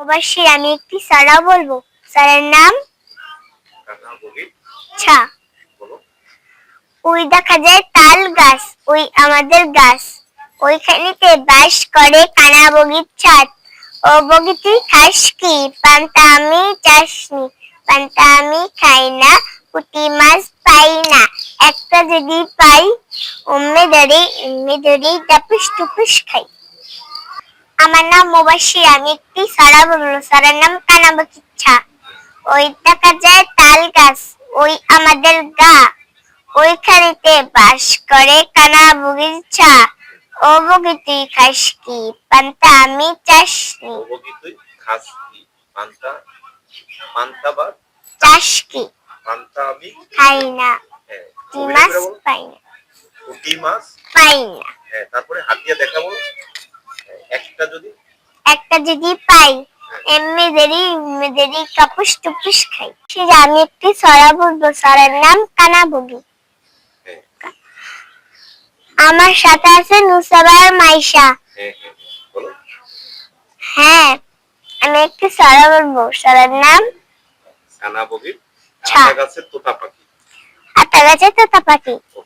অবশ্যই আমি একটি সারা বলব। স্যারের নাম ছা। ওই দেখা যায় তাল গাছ ওই আমাদের গাছ। ওইখানেতে বাস করে কানা বগির ছাদ ও বগি তুই খাস কি? পান্তা আমি চাসনি পান্তা আমি খাই না পুঁটি মাছ পাই না। একটা যদি পাই অম্মে ধরে এমনি ধরে টাপুস টুপুস খাই। আমার নাম মুবাসির আমি একটি সারা বলব সারার নাম কানা বগিচ্ছা ওই দেখা যায় তাল গাছ ওই আমাদের গা। ওইখানেতে বাস করে কানা বগিচা ও বগি তুই খাস কি? পান্তা আমি চাসনি খাস কি? পান্তা? পান্তা বা চাস কি? পান্তা আমি খাই না। হ্যাঁ মাছ পাই না। পুঁটি মাছ? পাই না। হ্যাঁ তারপরে হাত দিয়ে দেখা বলো হ্যাঁ, একটা যদি? একটা যদি পাই এমনি দেরি এমনি দেরি কাপুস টুপুস খাই। সেটা আমি একটি সরা বলব সরার নাম কানা বগি হ্যাঁ। আমার সাথে আছে নুসাবার মাইশা। হ্যাঁ হ্যাঁ হ্যাঁ আমি একটি সরা বলব সরার নাম কানা বগির। ছা। আতা গাছের তোতা পাখি। আতা গাছে তোতা পাখি।